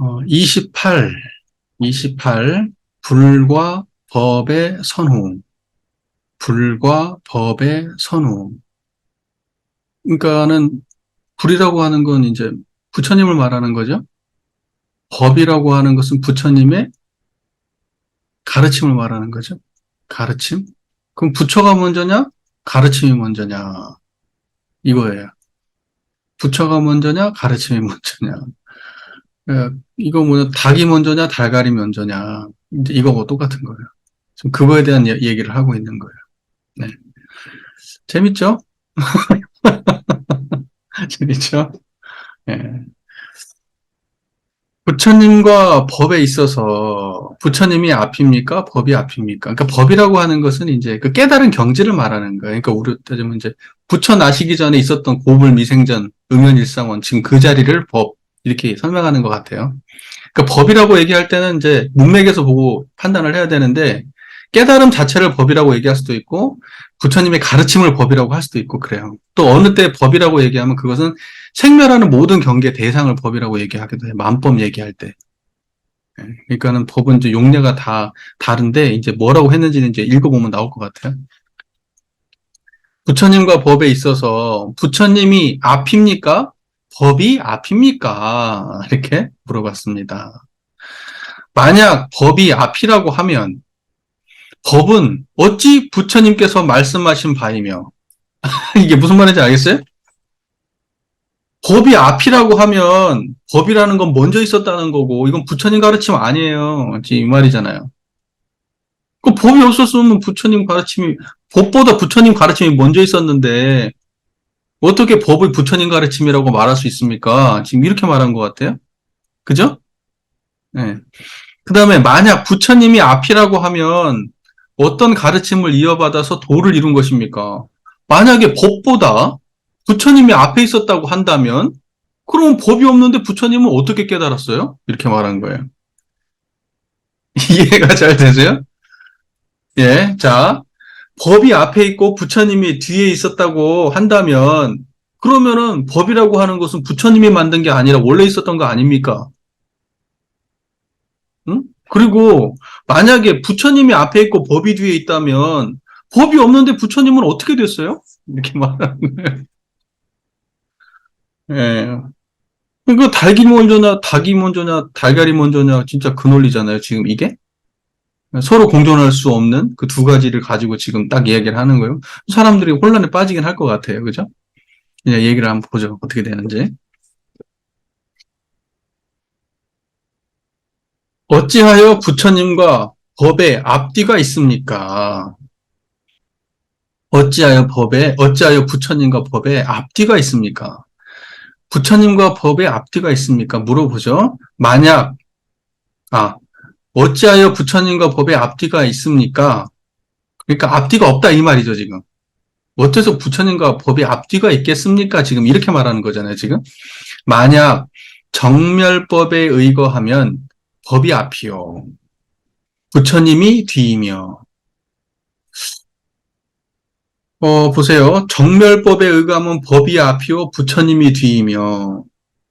어, 28, 28, 불과 법의 선호. 불과 법의 선호. 그러니까는 불이라고 하는 건 이제 부처님을 말하는 거죠. 법이라고 하는 것은 부처님의 가르침을 말하는 거죠. 가르침. 그럼 부처가 먼저냐? 가르침이 먼저냐? 이거예요. 부처가 먼저냐? 가르침이 먼저냐? 예, 이거 뭐냐? 닭이 먼저냐? 달걀이 먼저냐? 이제 이거하고 똑같은 거예요. 지금 그거에 대한 예- 얘기를 하고 있는 거예요. 네. 재밌죠? 재밌죠? 예. 부처님과 법에 있어서 부처님이 앞입니까? 법이 앞입니까? 그러니까 법이라고 하는 것은 이제 그 깨달은 경지를 말하는 거예요. 그러니까 우리 따지면 이제 부처 나시기 전에 있었던 고불 미생전, 응연일상원, 지금 그 자리를 법 이렇게 설명하는 것 같아요. 그러니까 법이라고 얘기할 때는 이제 문맥에서 보고 판단을 해야 되는데 깨달음 자체를 법이라고 얘기할 수도 있고 부처님의 가르침을 법이라고 할 수도 있고 그래요. 또 어느 때 법이라고 얘기하면 그것은 생멸하는 모든 경계 대상을 법이라고 얘기하기도 해요. 만법 얘기할 때. 예, 그러니까는 법은 이제 용례가 다 다른데 이제 뭐라고 했는지는 이제 읽어보면 나올 것 같아요. 부처님과 법에 있어서 부처님이 앞입니까? 법이 앞입니까? 이렇게 물어봤습니다. 만약 법이 앞이라고 하면 법은 어찌 부처님께서 말씀하신 바이며 이게 무슨 말인지 알겠어요? 법이 앞이라고 하면 법이라는 건 먼저 있었다는 거고 이건 부처님 가르침 아니에요. 이 말이잖아요. 그 법이 없었으면 부처님 가르침이 법보다 부처님 가르침이 먼저 있었는데 어떻게 법을 부처님 가르침이라고 말할 수 있습니까? 지금 이렇게 말한 것 같아요. 그죠? 네. 그 다음에 만약 부처님이 앞이라고 하면 어떤 가르침을 이어받아서 도를 이룬 것입니까? 만약에 법보다 부처님이 앞에 있었다고 한다면 그러면 법이 없는데 부처님은 어떻게 깨달았어요? 이렇게 말한 거예요. 이해가 잘 되세요? 예, 자, 법이 앞에 있고 부처님이 뒤에 있었다고 한다면 그러면은 법이라고 하는 것은 부처님이 만든 게 아니라 원래 있었던 거 아닙니까? 응? 그리고 만약에 부처님이 앞에 있고 법이 뒤에 있다면 법이 없는데 부처님은 어떻게 됐어요? 이렇게 말하는 거예요. 예. 그러니까 닭이 먼저냐, 닭이 먼저냐, 달걀이 먼저냐, 진짜 그 논리잖아요, 지금 이게? 서로 공존할 수 없는 그 두 가지를 가지고 지금 딱 이야기를 하는 거예요. 사람들이 혼란에 빠지긴 할 것 같아요. 그죠? 그냥 얘기를 한번 보죠. 어떻게 되는지. 어찌하여 부처님과 법에 앞뒤가 있습니까? 어찌하여 법에, 어찌하여 부처님과 법에 앞뒤가 있습니까? 부처님과 법에 앞뒤가 있습니까? 물어보죠. 만약, 아, 어찌하여 부처님과 법에 앞뒤가 있습니까? 그러니까 앞뒤가 없다 이 말이죠, 지금. 어째서 부처님과 법에 앞뒤가 있겠습니까? 지금 이렇게 말하는 거잖아요, 지금. 만약 정멸법에 의거하면 법이 앞이요. 부처님이 뒤이며. 어, 보세요. 정멸법에 의거하면 법이 앞이요. 부처님이 뒤이며.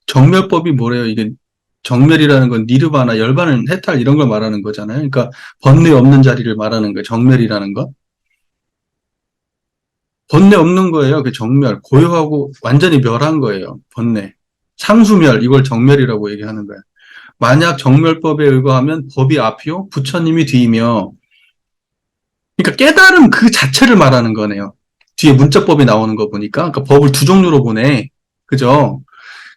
정멸법이 뭐래요? 이게 정멸이라는 건 니르바나, 열반은 해탈 이런 걸 말하는 거잖아요. 그러니까 번뇌 없는 자리를 말하는 거예요. 정멸이라는 거. 번뇌 없는 거예요. 그 정멸. 고요하고 완전히 멸한 거예요. 번뇌. 상수멸, 이걸 정멸이라고 얘기하는 거예요. 만약 정멸법에 의거하면 법이 앞이요. 부처님이 뒤이며. 그러니까 깨달음 그 자체를 말하는 거네요. 뒤에 문자법이 나오는 거 보니까. 그러니까 법을 두 종류로 보네. 그죠?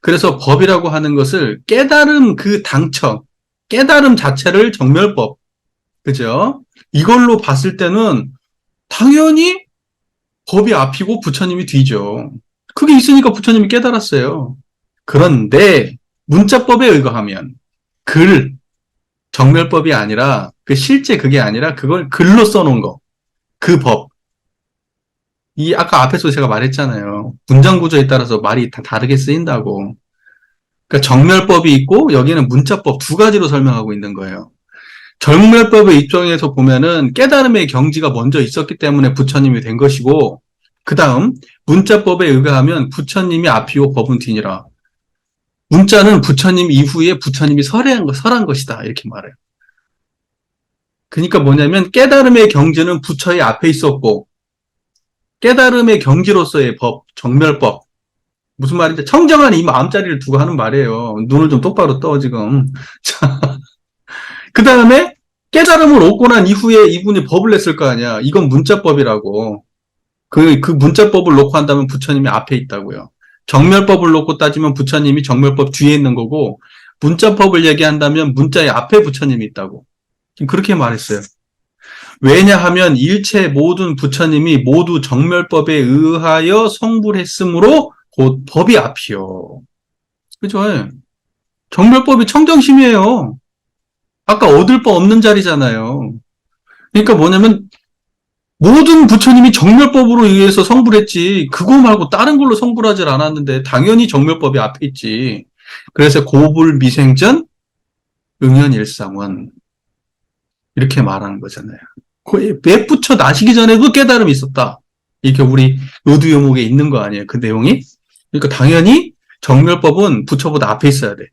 그래서 법이라고 하는 것을 깨달음 그 당처, 깨달음 자체를 정멸법, 그죠? 이걸로 봤을 때는 당연히 법이 앞이고 부처님이 뒤죠. 그게 있으니까 부처님이 깨달았어요. 그런데 문자법에 의거하면 글, 정멸법이 아니라 그 실제 그게 아니라 그걸 글로 써놓은 거, 그 법. 이 아까 앞에서 제가 말했잖아요. 문장 구조에 따라서 말이 다 다르게 쓰인다고. 그러니까 정멸법이 있고 여기는 문자법 두 가지로 설명하고 있는 거예요. 정멸법의 입장에서 보면은 깨달음의 경지가 먼저 있었기 때문에 부처님이 된 것이고 그 다음 문자법에 의거하면 부처님이 앞이고 법은 뒤니라. 문자는 부처님 이후에 부처님이 설한, 거, 설한 것이다. 이렇게 말해요. 그러니까 뭐냐면 깨달음의 경지는 부처의 앞에 있었고 깨달음의 경지로서의 법, 정멸법. 무슨 말인지 청정한 이 마음자리를 두고 하는 말이에요. 눈을 좀 똑바로 떠 지금. 자, 그 다음에 깨달음을 얻고 난 이후에 이분이 법을 냈을 거 아니야. 이건 문자법이라고. 그, 그 문자법을 놓고 한다면 부처님이 앞에 있다고요. 정멸법을 놓고 따지면 부처님이 정멸법 뒤에 있는 거고, 문자법을 얘기한다면 문자의 앞에 부처님이 있다고. 지금 그렇게 말했어요. 왜냐하면 일체 모든 부처님이 모두 정멸법에 의하여 성불했으므로 곧 법이 앞이요. 그죠? 정멸법이 청정심이에요. 아까 얻을 바 없는 자리잖아요. 그러니까 뭐냐면 모든 부처님이 정멸법으로 의해서 성불했지 그거 말고 다른 걸로 성불하지 않았는데 당연히 정멸법이 앞에 있지. 그래서 고불 미생전 응연일상원 이렇게 말하는 거잖아요. 왜 붙여 나시기 전에도 깨달음이 있었다. 이게 우리 요두요목에 있는 거 아니에요. 그 내용이. 그러니까 당연히 정멸법은 부처보다 앞에 있어야 돼.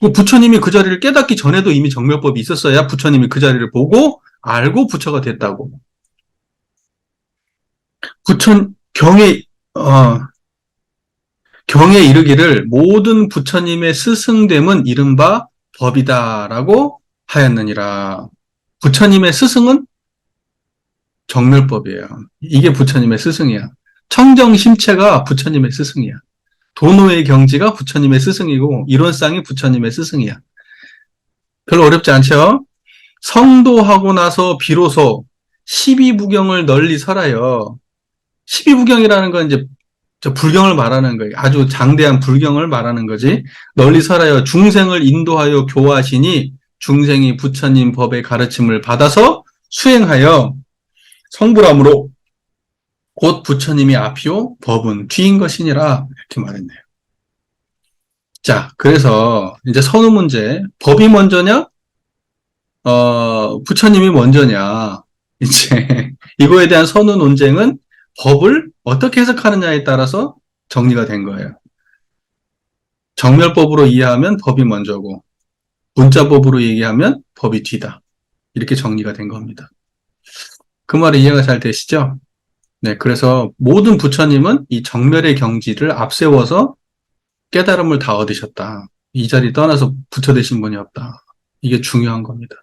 그 부처님이 그 자리를 깨닫기 전에도 이미 정멸법이 있었어야 부처님이 그 자리를 보고 알고 부처가 됐다고. 부처 경에 어, 경에 이르기를 모든 부처님의 스승됨은 이른바 법이다라고 하였느니라. 부처님의 스승은 정멸법이에요. 이게 부처님의 스승이야. 청정심체가 부처님의 스승이야. 도노의 경지가 부처님의 스승이고 이론상이 부처님의 스승이야. 별로 어렵지 않죠? 성도하고 나서 비로소 12부경을 널리 설하여 12부경이라는 건 이제 저 불경을 말하는 거예요. 아주 장대한 불경을 말하는 거지. 널리 설하여 중생을 인도하여 교화하시니 중생이 부처님 법의 가르침을 받아서 수행하여 성불함으로 곧 부처님이 앞이요 법은 뒤인 것이니라 이렇게 말했네요. 자, 그래서 이제 선우 문제 법이 먼저냐? 어, 부처님이 먼저냐? 이제 이거에 대한 선우 논쟁은 법을 어떻게 해석하느냐에 따라서 정리가 된 거예요. 정멸법으로 이해하면 법이 먼저고 문자법으로 얘기하면 법이 뒤다. 이렇게 정리가 된 겁니다. 그 말이 이해가 잘 되시죠? 네, 그래서 모든 부처님은 이 정멸의 경지를 앞세워서 깨달음을 다 얻으셨다. 이 자리 떠나서 부처 되신 분이 없다. 이게 중요한 겁니다.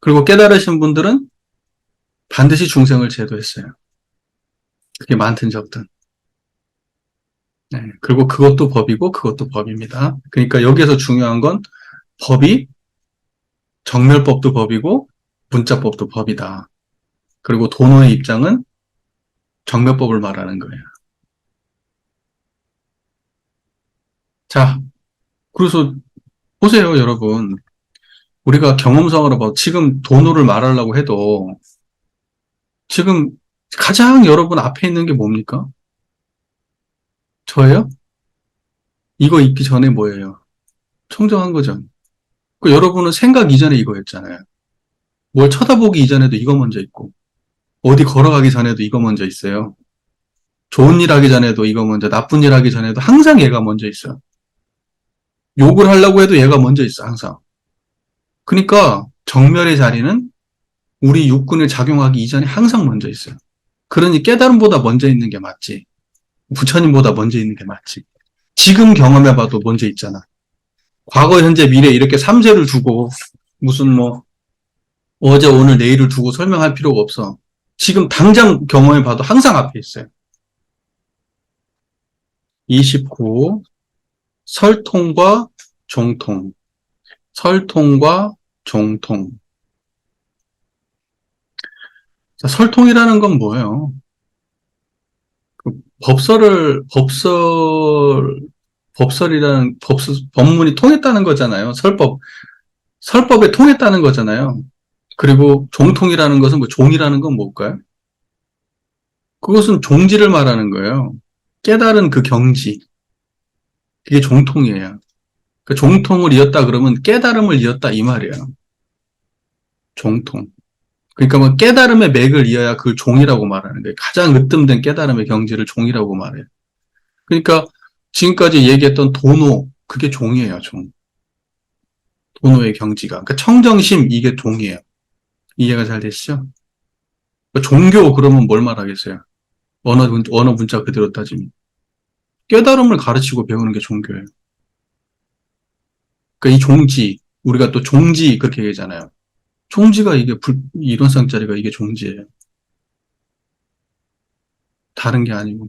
그리고 깨달으신 분들은 반드시 중생을 제도했어요. 그게 많든 적든. 네, 그리고 그것도 법이고 그것도 법입니다. 그러니까 여기에서 중요한 건 법이 정멸법도 법이고 문자법도 법이다. 그리고 도노의 입장은 정멸법을 말하는 거예요. 자, 그래서 보세요, 여러분. 우리가 경험상으로 봐. 지금 도노를 말하려고 해도 지금 가장 여러분 앞에 있는 게 뭡니까? 저예요? 이거 있기 전에 뭐예요? 청정한 거죠. 그 여러분은 생각 이전에 이거였잖아요. 뭘 쳐다보기 이전에도 이거 먼저 있고, 어디 걸어가기 전에도 이거 먼저 있어요. 좋은 일 하기 전에도 이거 먼저, 나쁜 일 하기 전에도 항상 얘가 먼저 있어요. 욕을 하려고 해도 얘가 먼저 있어, 항상. 그러니까 정멸의 자리는 우리 육군을 작용하기 이전에 항상 먼저 있어요. 그러니 깨달음보다 먼저 있는 게 맞지. 부처님보다 먼저 있는 게 맞지. 지금 경험해봐도 먼저 있잖아. 과거, 현재, 미래 이렇게 삼세를 두고 무슨 뭐 어제, 오늘, 내일을 두고 설명할 필요가 없어. 지금 당장 경험해 봐도 항상 앞에 있어요. 29. 설통과 종통. 설통과 종통. 자, 설통이라는 건 뭐예요? 그 법설을, 법설, 법설이라는 법, 법문이 통했다는 거잖아요. 설법. 설법에 통했다는 거잖아요. 그리고 종통이라는 것은 뭐 종이라는 건 뭘까요? 그것은 종지를 말하는 거예요. 깨달은 그 경지. 그게 종통이에요. 그 종통을 이었다 그러면 깨달음을 이었다 이 말이에요. 종통. 그러니까 뭐 깨달음의 맥을 이어야 그 종이라고 말하는 거예요. 가장 으뜸된 깨달음의 경지를 종이라고 말해요. 그러니까 지금까지 얘기했던 도노, 그게 종이에요, 종. 도노의 경지가. 그러니까 청정심, 이게 종이에요. 이해가 잘 되시죠? 그러니까 종교, 그러면 뭘 말하겠어요? 언어, 문- 언어 문자 그대로 따지면. 깨달음을 가르치고 배우는 게 종교예요. 그러니까 이 종지, 우리가 또 종지, 그렇게 얘기하잖아요. 종지가 이게 불, 이론상짜리가 이게 종지예요. 다른 게 아니고.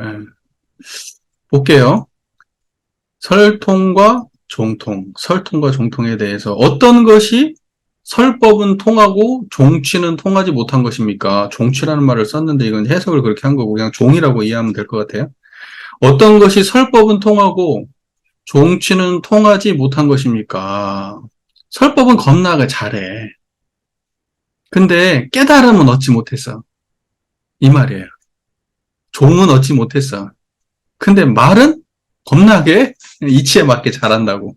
예. 볼게요. 설통과 종통, 설통과 종통에 대해서 어떤 것이 설법은 통하고 종치는 통하지 못한 것입니까? 종치라는 말을 썼는데 이건 해석을 그렇게 한 거고 그냥 종이라고 이해하면 될 것 같아요. 어떤 것이 설법은 통하고 종치는 통하지 못한 것입니까? 설법은 겁나게 잘해. 근데 깨달음은 얻지 못했어. 이 말이에요. 종은 얻지 못했어. 근데 말은 겁나게 이치에 맞게 잘한다고.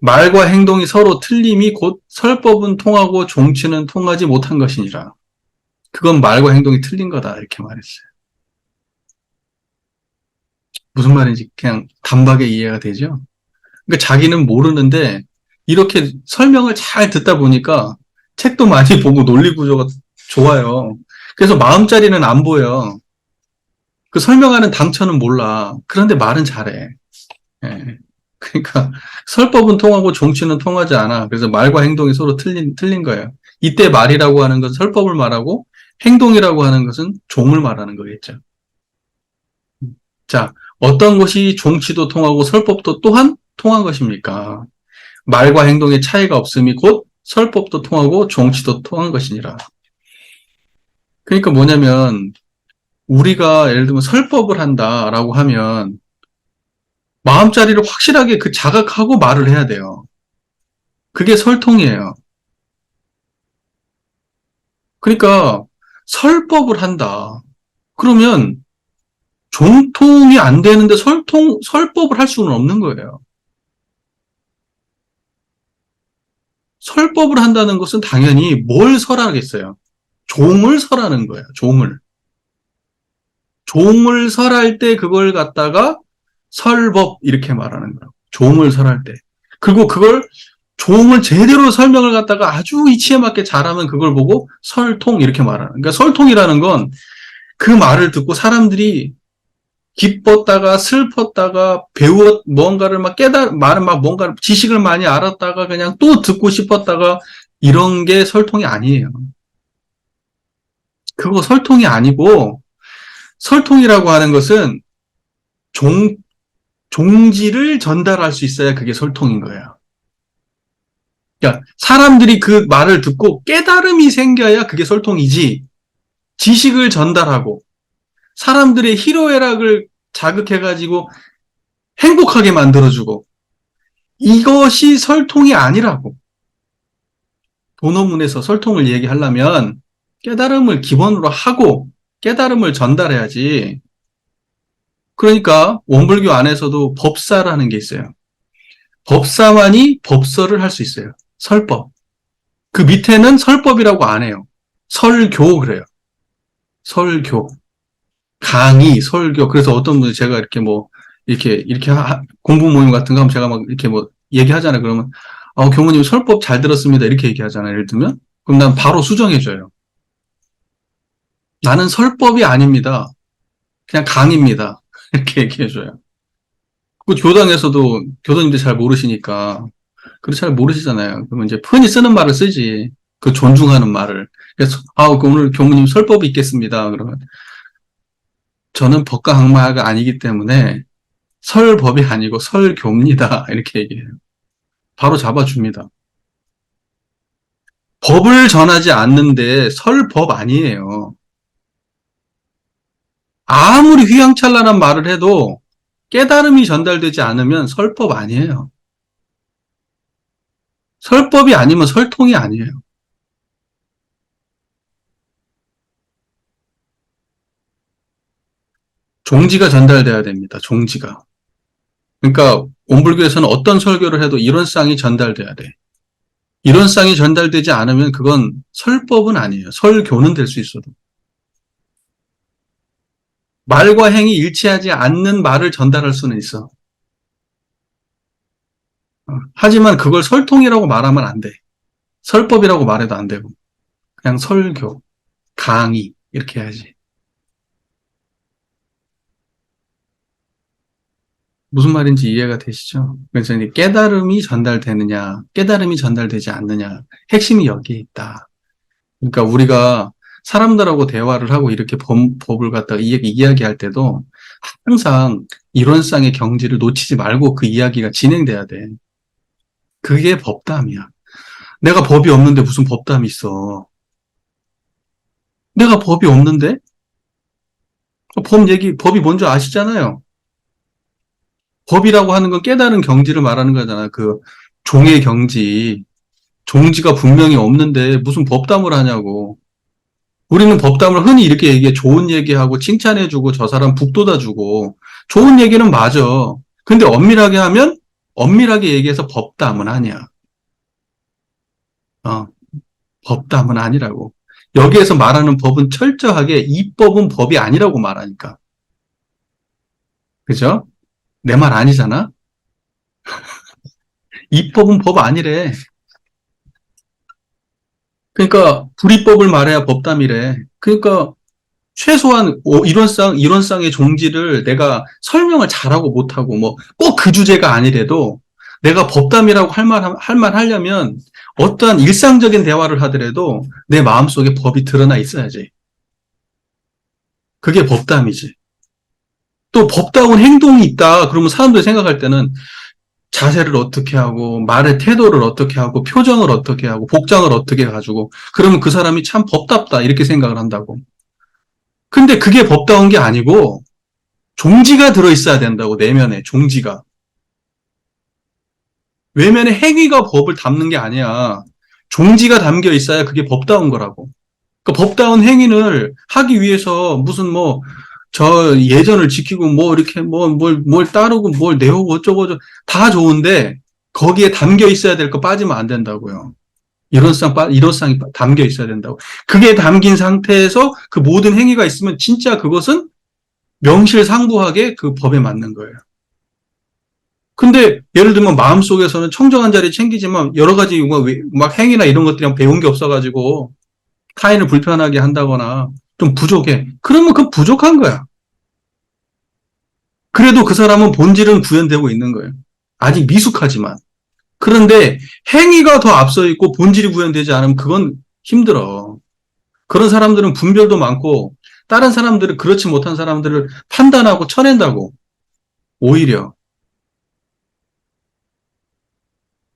말과 행동이 서로 틀림이 곧 설법은 통하고 종치는 통하지 못한 것이니라. 그건 말과 행동이 틀린 거다. 이렇게 말했어요. 무슨 말인지 그냥 단박에 이해가 되죠? 그러니까 자기는 모르는데 이렇게 설명을 잘 듣다 보니까 책도 많이 보고 논리 구조가 좋아요. 그래서 마음자리는 안 보여. 그 설명하는 당처는 몰라. 그런데 말은 잘해. 예. 그러니까 설법은 통하고 종치는 통하지 않아. 그래서 말과 행동이 서로 틀린 틀린 거예요. 이때 말이라고 하는 것은 설법을 말하고 행동이라고 하는 것은 종을 말하는 거겠죠. 자, 어떤 것이 종치도 통하고 설법도 또한 통한 것입니까? 말과 행동의 차이가 없음이 곧 설법도 통하고 종치도 통한 것이니라. 그러니까 뭐냐면 우리가 예를 들면 설법을 한다라고 하면 마음자리를 확실하게 그 자각하고 말을 해야 돼요. 그게 설통이에요. 그러니까 설법을 한다. 그러면 종통이 안 되는데 설통, 설법을 할 수는 없는 거예요. 설법을 한다는 것은 당연히 뭘 설하겠어요? 종을 설하는 거예요. 종을. 종을 설할 때 그걸 갖다가 설법 이렇게 말하는 거예요. 종을 설할 때. 그리고 그걸 종을 제대로 설명을 갖다가 아주 이치에 맞게 잘하면 그걸 보고 설통 이렇게 말하는. 그러니까 설통이라는 건 그 말을 듣고 사람들이 기뻤다가 슬펐다가 배웠 뭔가를 막 깨달 말은 막 뭔가 지식을 많이 알았다가 그냥 또 듣고 싶었다가 이런 게 설통이 아니에요. 그거 설통이 아니고 설통이라고 하는 것은 종 종지를 전달할 수 있어야 그게 설통인 거예요. 그러니까 사람들이 그 말을 듣고 깨달음이 생겨야 그게 설통이지. 지식을 전달하고 사람들의 희로애락을 자극해가지고 행복하게 만들어주고 이것이 설통이 아니라고. 본어문에서 설통을 얘기하려면 깨달음을 기본으로 하고 깨달음을 전달해야지. 그러니까 원불교 안에서도 법사라는 게 있어요. 법사만이 법설을 할 수 있어요. 설법. 그 밑에는 설법이라고 안 해요. 설교 그래요. 설교. 강의, 설교. 그래서 어떤 분이 제가 이렇게 뭐, 이렇게, 이렇게 하- 공부 모임 같은 거 하면 제가 막 이렇게 뭐 얘기하잖아요. 그러면, 아, 교무님 설법 잘 들었습니다. 이렇게 얘기하잖아요. 예를 들면. 그럼 난 바로 수정해 줘요. 나는 설법이 아닙니다. 그냥 강의입니다. 이렇게 얘기해줘요. 그 교당에서도 교도님들 잘 모르시니까, 그걸 잘 모르시잖아요. 그러면 이제 흔히 쓰는 말을 쓰지. 그 존중하는 말을. 그래서, 아, 그 오늘 교무님 설법이 있겠습니다. 그러면, 저는 법과 항마가 아니기 때문에 설법이 아니고 설교입니다. 이렇게 얘기해요. 바로 잡아줍니다. 법을 전하지 않는데 설법 아니에요. 아무리 휘황찬란한 말을 해도 깨달음이 전달되지 않으면 설법 아니에요. 설법이 아니면 설통이 아니에요. 종지가 전달돼야 됩니다. 종지가. 그러니까 온불교에서는 어떤 설교를 해도 이론상이 전달돼야 돼. 이론상이 전달되지 않으면 그건 설법은 아니에요. 설교는 될 수 있어도. 말과 행이 일치하지 않는 말을 전달할 수는 있어. 어, 하지만 그걸 설통이라고 말하면 안 돼. 설법이라고 말해도 안 되고. 그냥 설교, 강의, 이렇게 해야지. 무슨 말인지 이해가 되시죠? 그래서 깨달음이 전달되느냐, 깨달음이 전달되지 않느냐, 핵심이 여기에 있다. 그러니까 우리가 사람들하고 대화를 하고 이렇게 법, 법을 갖다가 이- 이야기할 때도 항상 이론상의 경지를 놓치지 말고 그 이야기가 진행돼야 돼. 그게 법담이야. 내가 법이 없는데 무슨 법담이 있어. 내가 법이 없는데? 법 얘기, 법이 뭔지 아시잖아요. 법이라고 하는 건 깨달은 경지를 말하는 거잖아. 그 종의 경지. 종지가 분명히 없는데 무슨 법담을 하냐고. 우리는 법담을 흔히 이렇게 얘기해. 좋은 얘기하고 칭찬해주고 저 사람 북돋아주고. 좋은 얘기는 맞아. 근데 엄밀하게 하면 엄밀하게 얘기해서 법담은 아니야. 어, 법담은 아니라고. 여기에서 말하는 법은 철저하게 이 법은 법이 아니라고 말하니까. 그죠? 내 말 아니잖아? 이 법은 법 아니래. 그러니까 불이법을 말해야 법담이래. 그러니까 최소한 오- 이론상 이론상의 종지를 내가 설명을 잘하고 못하고 뭐 꼭 그 주제가 아니래도 내가 법담이라고 할말할 하려면 어떠한 일상적인 대화를 하더라도 내 마음속에 법이 드러나 있어야지. 그게 법담이지. 또 법다운 행동이 있다. 그러면 사람들이 생각할 때는 자세를 어떻게 하고 말의 태도를 어떻게 하고 표정을 어떻게 하고 복장을 어떻게 해가지고 그러면 그 사람이 참 법답다 이렇게 생각을 한다고. 근데 그게 법다운 게 아니고 종지가 들어 있어야 된다고 내면에 종지가. 외면의 행위가 법을 담는 게 아니야. 종지가 담겨 있어야 그게 법다운 거라고. 그 법다운 행위를 하기 위해서 무슨 뭐 저 예전을 지키고 뭐 이렇게 뭐뭘뭘 따르고 뭘 내오고 어쩌고 저쩌고 다 좋은데 거기에 담겨 있어야 될 거 빠지면 안 된다고요. 이론상 빠 이론상이 빠- 담겨 있어야 된다고. 그게 담긴 상태에서 그 모든 행위가 있으면 진짜 그것은 명실상부하게 그 법에 맞는 거예요. 근데 예를 들면 마음속에서는 청정한 자리 챙기지만 여러 가지 뭐 왜- 막 행위나 이런 것들이랑 배운 게 없어가지고 타인을 불편하게 한다거나 좀 부족해. 그러면 그 부족한 거야. 그래도 그 사람은 본질은 구현되고 있는 거예요. 아직 미숙하지만. 그런데 행위가 더 앞서 있고 본질이 구현되지 않으면 그건 힘들어. 그런 사람들은 분별도 많고 다른 사람들은 그렇지 못한 사람들을 판단하고 쳐낸다고. 오히려.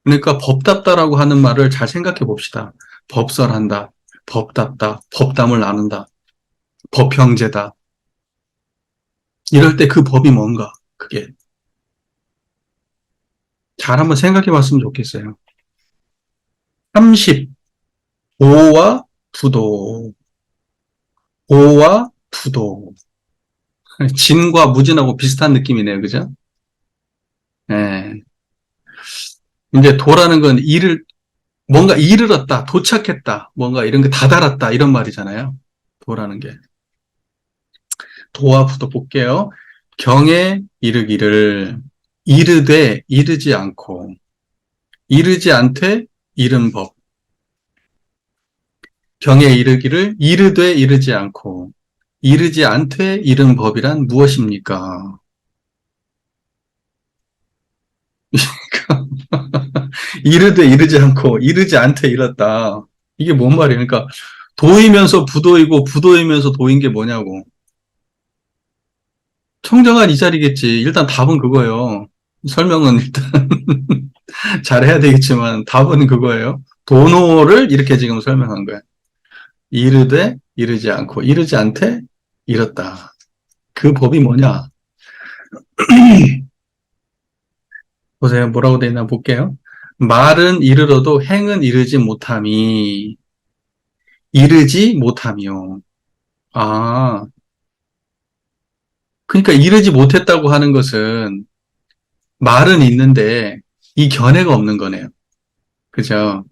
그러니까 법답다라고 하는 말을 잘 생각해 봅시다. 법설한다. 법답다. 법담을 나눈다. 법형제다. 이럴 때 그 법이 뭔가, 그게. 잘 한번 생각해 봤으면 좋겠어요. 30. 보와 부도. 보와 부도. 진과 무진하고 비슷한 느낌이네요. 그죠? 예. 이제 도라는 건 일을, 뭔가 이르렀다, 도착했다, 뭔가 이런 게 다다랐다, 이런 말이잖아요. 도라는 게. 도와 부도 볼게요. 경에 이르기를 이르되 이르지 않고 이르지 않되 이른 법. 경에 이르기를 이르되 이르지 않고 이르지 않되 이른 법이란 무엇입니까? 이르되 이르지 않고 이르지 않되 이렀다. 이게 뭔 말이에요? 그러니까 도이면서 부도이고 부도이면서 도인 게 뭐냐고. 청정한 이 자리겠지. 일단 답은 그거예요. 설명은 일단 잘해야 되겠지만 답은 그거예요. 도노를 이렇게 지금 설명한 거야. 이르되 이르지 않고 이르지 않되 이렇다. 그 법이 뭐냐? 보세요. 뭐라고 돼 있나 볼게요. 말은 이르러도 행은 이르지 못함이 이르지 못함이요. 아, 그러니까 이르지 못했다고 하는 것은 말은 있는데 이 견해가 없는 거네요. 그죠?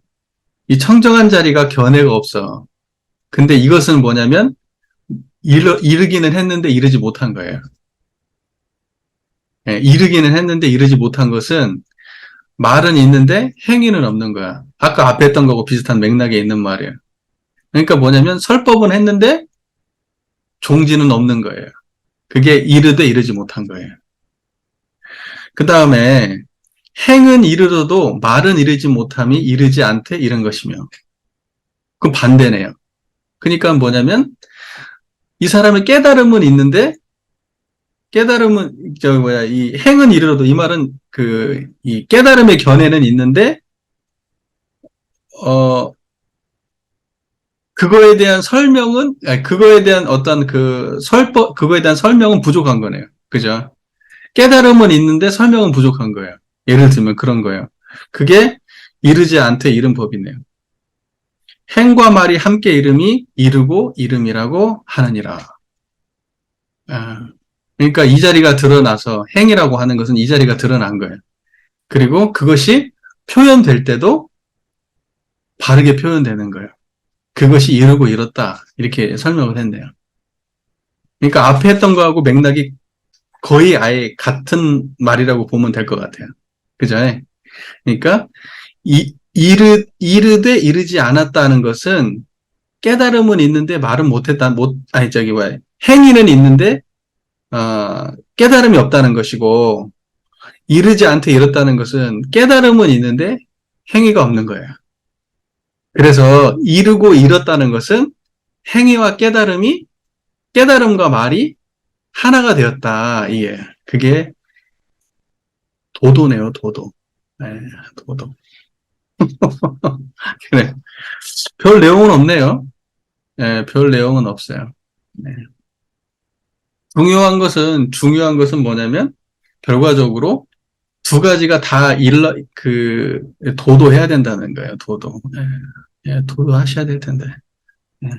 이 청정한 자리가 견해가 없어. 근데 이것은 뭐냐면 이르, 이르기는 했는데 이르지 못한 거예요. 예, 이르기는 했는데 이르지 못한 것은 말은 있는데 행위는 없는 거야. 아까 앞에 했던 거고 비슷한 맥락에 있는 말이에요. 그러니까 뭐냐면 설법은 했는데 종지는 없는 거예요. 그게 이르되 이르지 못한 거예요. 그 다음에 행은 이르러도 말은 이르지 못함이 이르지 않되 이런 것이며 그럼 반대네요. 그러니까 뭐냐면 이 사람의 깨달음은 있는데 깨달음은 저 뭐야 이 행은 이르러도 이 말은 그 이 깨달음의 견해는 있는데 어 그거에 대한 설명은 아니, 그거에 대한 어떤 그 설법 그거에 대한 설명은 부족한 거네요. 그죠? 깨달음은 있는데 설명은 부족한 거예요. 예를 들면 그런 거예요. 그게 이르지 않되 이른 법이네요. 행과 말이 함께 이름이 이르고 이름이라고 하느니라. 아, 그러니까 이 자리가 드러나서 행이라고 하는 것은 이 자리가 드러난 거예요. 그리고 그것이 표현될 때도 바르게 표현되는 거예요. 그것이 이르고 이렇다. 이렇게 설명을 했네요. 그러니까 앞에 했던 거하고 맥락이 거의 아예 같은 말이라고 보면 될 것 같아요. 그죠? 그러니까, 이, 이르, 이르되 이르지 않았다는 것은 깨달음은 있는데 말은 못했다, 못, 아니, 저기, 뭐야. 행위는 있는데, 어, 깨달음이 없다는 것이고, 이르지 않되 이렇다는 것은 깨달음은 있는데 행위가 없는 거예요. 그래서 이르고 이렇다는 것은 행위와 깨달음이, 깨달음과 말이 하나가 되었다. 이게 그게 도도네요, 도도. 네, 도도. 그래. 별 내용은 없네요. 네, 별 내용은 없어요. 네. 중요한 것은 중요한 것은 뭐냐면 결과적으로 두 가지가 다 일러 그 도도해야 된다는 거예요. 도도. 네, 네, 도도하셔야 될 텐데. 네.